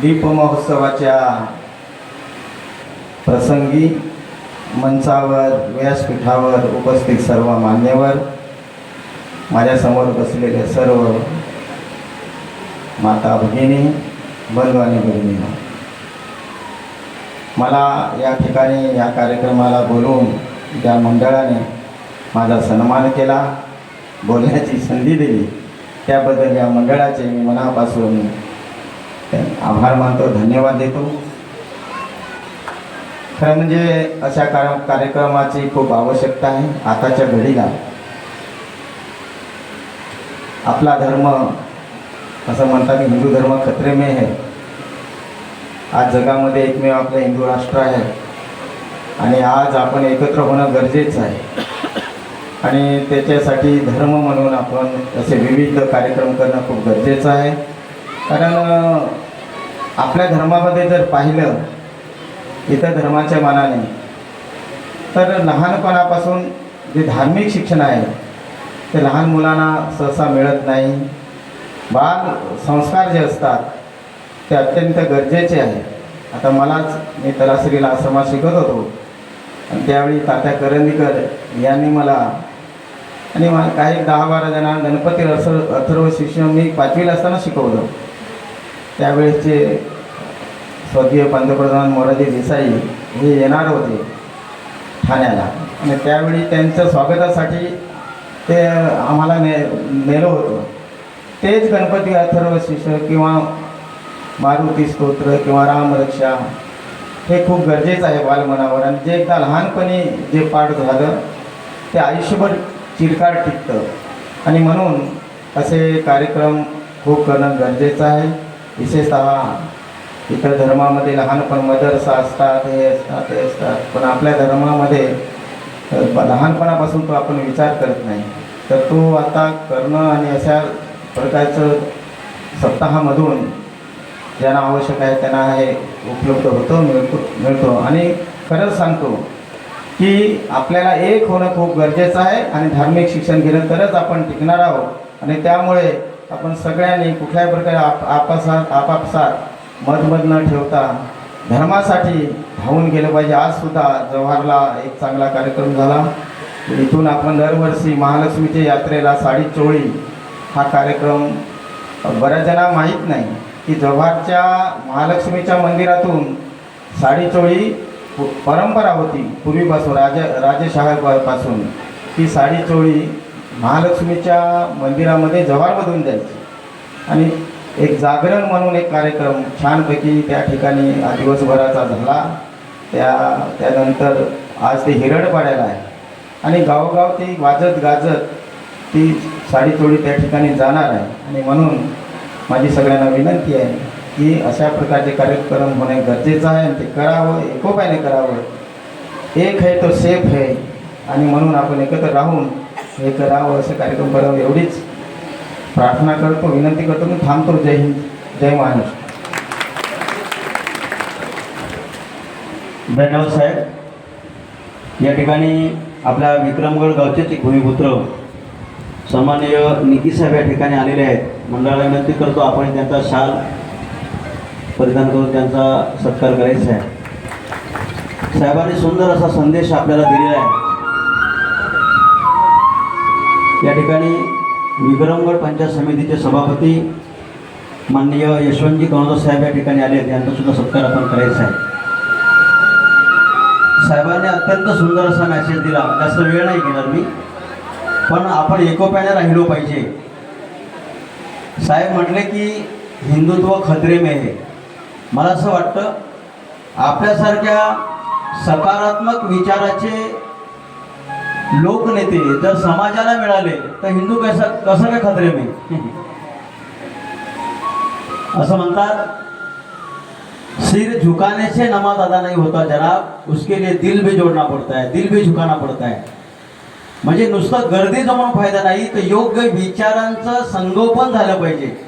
दीप महोत्सवाच्या प्रसंगी मंचावर व्यासपीठावर उपस्थित सर्व मान्यवर माझ्यासमोर बसलेले सर्व माता भगिनी बंधू आणि भगिनी. मला या ठिकाणी या कार्यक्रमाला बोलवून ज्या मंडळाने माझा सन्मान केला बोलण्याची संधी दिली त्याबद्दल या मंडळाचे मी मनापासून आभार मानतो धन्यवाद देतो। खरं म्हणजे अशा कार कार्यक्रमाची खूप आवश्यकता आहे आताच्या घडीला. आपला धर्म असं म्हणतात की हिंदू धर्म खतरे में है आज जगामध्ये एकमेव आपलं हिंदू राष्ट्र आहे. आणि आज आपण एकत्र होणं गरजेचं आहे. आणि त्याच्यासाठी धर्म म्हणून आपण असे विविध कार्यक्रम करणं खूप गरजेचं आहे. कारण आपल्या धर्मामध्ये जर पाहिलं इतर धर्माच्या मानाने तर लहानपणापासून जे धार्मिक शिक्षण आहे ते लहान मुलांना सहसा मिळत नाही. बाल संस्कार जे असतात ते अत्यंत गरजेचे आहे. आता मलाच मी तलासरीला आश्रमात शिकत होतो. आणि त्यावेळी तात्या करंदीकर यांनी मला आणि मला काही दहा बारा जणांना गणपती अथर्व अथर्व मी पाचवीला असताना शिकवलं. त्यावेळेसचे स्वर्गीय पंतप्रधान मोरारजी देसाई हे येणार होते ठाण्याला. आणि त्यावेळी त्यांच्या स्वागतासाठी ते आम्हाला ने नेलं होतं. तेच गणपती अथर्व शिष्य किंवा मारुती स्तोत्र किंवा रामरक्षा हे खूप गरजेचं आहे बालमनावर आणि जे एकदा लहानपणी जे पाठ झालं ते आयुष्यभर चिरकाळ टिकतं. आणि म्हणून असे कार्यक्रम खूप करणं गरजेचं आहे. विशेषतः इतर धर्मामध्ये लहानपण मदरसा असतात हे असतात हे असतात. पण आपल्या धर्मामध्ये लहानपणापासून तो आपण विचार करत नाही. तर तो आता करणं आणि अशा प्रकारचं सप्ताहामधून ज्यांना आवश्यक आहे त्यांना हे उपलब्ध होतो मिळतो मिळतो. आणि खरंच सांगतो की आपल्याला एक होणं खूप गरजेचं आहे आणि धार्मिक शिक्षण घेणं तरच आपण टिकणार आहोत. आणि त्यामुळे आपण सगळ्यांनी कुठल्याही प्रकारे आप आपासात आपापसात मतमत न ठेवता धर्मासाठी धावून गेलं पाहिजे. आजसुद्धा जव्हारला एक चांगला कार्यक्रम झाला. इथून आपण दरवर्षी महालक्ष्मीच्या यात्रेला साडी चोळी हा कार्यक्रम बऱ्याच जणांना माहीत नाही की जव्हारच्या महालक्ष्मीच्या मंदिरातून साडी चोळी परंपरा होती पूर्वीपासून राजा राजेशहापासून ती साडी चोळी महालक्ष्मीच्या मंदिरामध्ये जव्हारमधून जायची आणि एक जागरण म्हणून एक कार्यक्रम छानपैकी त्या ठिकाणी दिवसभराचा झाला. त्या त्यानंतर आज ते हिरडपाड्याला आहे. आणि गावोगाव ती वाजत गाजत ती साडीचोळी त्या ठिकाणी जाणार आहे. आणि म्हणून माझी सगळ्यांना विनंती आहे की अशा प्रकारचे कार्यक्रम होणे गरजेचं आहे आणि ते करावं एकोप्याने करावं. एक आहे तो सेफ आहे. आणि म्हणून आपण एकत्र राहून हे करावं असे कार्यक्रम करावं एवढीच प्रार्थना करतो विनंती करतो मी थांबतो. जय हिंद जय महाराष्ट्र. धन्यवाद साहेब या ठिकाणी आपल्या विक्रमगड गावचेच एक भूमिपुत्र सन्माननीय निकी साहेब या ठिकाणी आलेले आहेत. मंडळाला विनंती करतो आपण त्यांचा शाल परिधान करून त्यांचा सत्कार करायचा आहे. साहेबांनी सुंदर असा संदेश आपल्याला दिलेला आहे. या ठिकाणी विक्रमगड पंचायत समितीचे सभापती माननीय यशवंतजी कणोदर साहेब या ठिकाणी आले आहेत. यांचा सुद्धा सत्कार आपण करायचा आहे. साहेबांनी अत्यंत सुंदर असा मॅसेज दिला. जास्त वेळ नाही घेणार मी. पण आपण एकोप्याने राहिलो पाहिजे. साहेब म्हटले की हिंदुत्व खतरे में हे मला असं वाटतं आपल्यासारख्या सकारात्मक विचाराचे लोकनेते जर समाजाला मिळाले तर हिंदू कसं कसं काय खतरे मी? असं म्हणतात सिर झुकाने से नमाज अदा नाही होता जनाब उसके लिए दिल भी जोड़ना पड़ता है दिल भी झुकाना पड़ता है. म्हणजे नुसतं गर्दी जमून फायदा नाही तर योग्य विचारांचं संगोपन झालं पाहिजे.